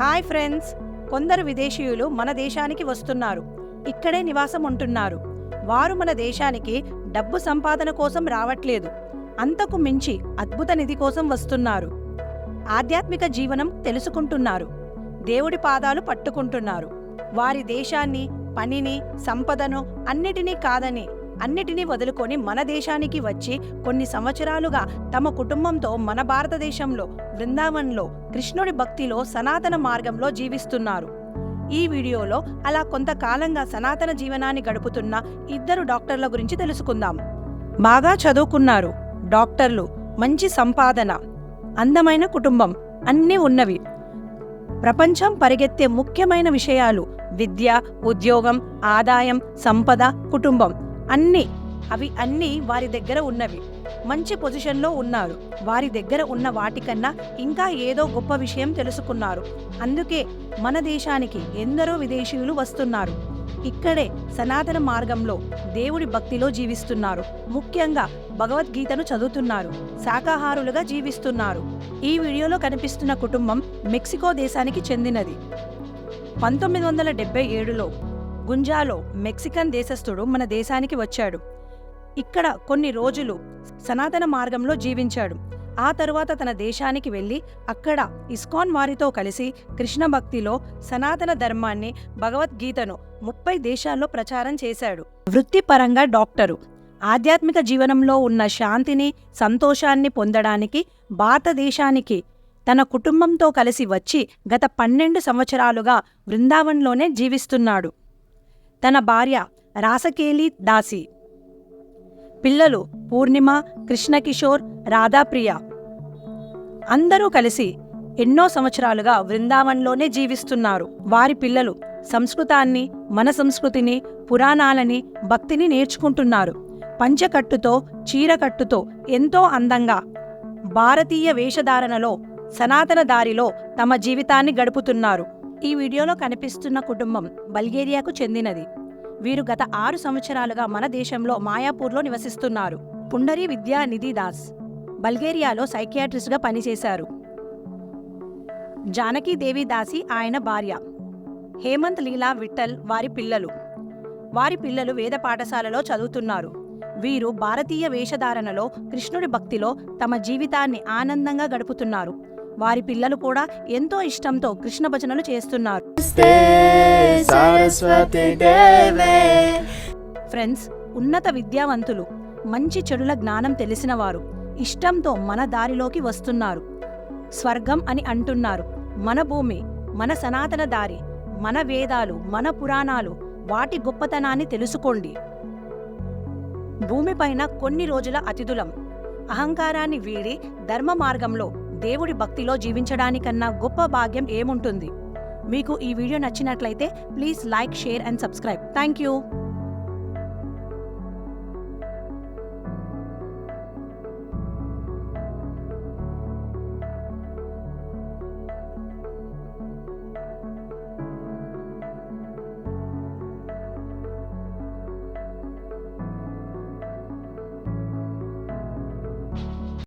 Hi friends. కొందరు విదేశీయులు మన దేశానికి వస్తున్నారు. ఇక్కడే నివాసం ఉంటున్నారు వారు మన దేశానికి డబ్బు సంపాదన కోసం రావట్లేదు. అంతకు మించి అద్భుత నిధి కోసం వస్తున్నారు. ఆధ్యాత్మిక జీవనం తెలుసుకుంటున్నారు. దేవుడి పాదాలు పట్టుకుంటున్నారు. వారి దేశాన్ని పనిని సంపదను అన్నిటినీ కాదని అన్నిటినీ వదులుకొని మన దేశానికి వచ్చి కొన్ని సంవత్సరాలుగా తమ కుటుంబంతో మన భారతదేశంలో బృందావన్లో కృష్ణుడి భక్తిలో సనాతన మార్గంలో జీవిస్తున్నారు. ఈ వీడియోలో అలా కొంతకాలంగా సనాతన జీవనాన్ని గడుపుతున్న ఇద్దరు డాక్టర్ల గురించి తెలుసుకుందాం. బాగా చదువుకున్నారు. డాక్టర్లు మంచి సంపాదన అందమైన కుటుంబం అన్నీ ఉన్నవి. ప్రపంచం పరిగెత్తే ముఖ్యమైన విషయాలు విద్య ఉద్యోగం ఆదాయం సంపద కుటుంబం. అన్నీ అవి అన్నీ వారి దగ్గర ఉన్నవి. మంచి పొజిషన్లో ఉన్నారు. వారి దగ్గర ఉన్న వాటికన్నా ఇంకా ఏదో గొప్ప విషయం తెలుసుకున్నారు. అందుకే మన దేశానికి ఎందరో విదేశీయులు వస్తున్నారు. ఇక్కడే సనాతన మార్గంలో దేవుడి భక్తిలో జీవిస్తున్నారు. ముఖ్యంగా భగవద్గీతను చదువుతున్నారు. శాకాహారులుగా జీవిస్తున్నారు. ఈ వీడియోలో కనిపిస్తున్న కుటుంబం మెక్సికో దేశానికి చెందినది. పంతొమ్మిది వందల డెబ్బై ఏడులో గుంజాలో మెక్సికన్ దేశస్థుడు మన దేశానికి వచ్చాడు. ఇక్కడ కొన్ని రోజులు సనాతన మార్గంలో జీవించాడు. ఆ తరువాత తన దేశానికి వెళ్ళి అక్కడ ఇస్కాన్ వారితో కలిసి కృష్ణ భక్తిలో సనాతన ధర్మాన్ని భగవద్గీతను ముప్పై దేశాల్లో ప్రచారం చేశాడు. వృత్తిపరంగా డాక్టరు. ఆధ్యాత్మిక జీవనంలో ఉన్న శాంతిని సంతోషాన్ని పొందడానికి భారతదేశానికి తన కుటుంబంతో కలిసి వచ్చి గత పన్నెండు సంవత్సరాలుగా బృందావన్లోనే జీవిస్తున్నాడు. తన భార్య రాసకేలి దాసి. పిల్లలు పూర్ణిమ కృష్ణకిషోర్ రాధాప్రియ. అందరూ కలిసి ఎన్నో సంవత్సరాలుగా వృందావన్లోనే జీవిస్తున్నారు. వారి పిల్లలు సంస్కృతాన్ని మన సంస్కృతిని పురాణాలని భక్తిని నేర్చుకుంటున్నారు. పంచకట్టుతో చీరకట్టుతో ఎంతో అందంగా భారతీయ వేషధారణలో సనాతన దారిలో తమ జీవితాన్ని గడుపుతున్నారు. ఈ వీడియోలో కనిపిస్తున్న కుటుంబం బల్గేరియాకు చెందినది. వీరు గత ఆరు సంవత్సరాలుగా మన దేశంలో మాయాపూర్లో నివసిస్తున్నారు. పుండరి విద్యా నిధి దాస్ బల్గేరియాలో సైకియాట్రిస్ట్గా పనిచేశారు. జానకీదేవి దాసి ఆయన భార్య. హేమంత్ లీలా విఠల్ వారి పిల్లలు. వారి పిల్లలు వేద పాఠశాలలో చదువుతున్నారు. వీరు భారతీయ వేషధారణలో కృష్ణుడి భక్తిలో తమ జీవితాన్ని ఆనందంగా గడుపుతున్నారు. వారి పిల్లలు కూడా ఎంతో ఇష్టంతో కృష్ణ భజనలు చేస్తున్నారు. ఫ్రెండ్స్ ఉన్నత విద్యావంతులు మంచి చెడుల జ్ఞానం తెలిసినవారు ఇష్టంతో మన దారిలోకి వస్తున్నారు. స్వర్గం అని అంటున్నారు. మన భూమి మన సనాతన దారి మన వేదాలు మన పురాణాలు వాటి గొప్పతనాన్ని తెలుసుకోండి. భూమిపైన కొన్ని రోజుల అతిథులం. అహంకారాన్ని వీడి ధర్మ మార్గంలో దేవుడి భక్తిలో జీవించడానికన్నా గొప్ప భాగ్యం ఏముంటుంది? మీకు ఈ వీడియో నచ్చినట్లయితే please like share and subscribe. Thank you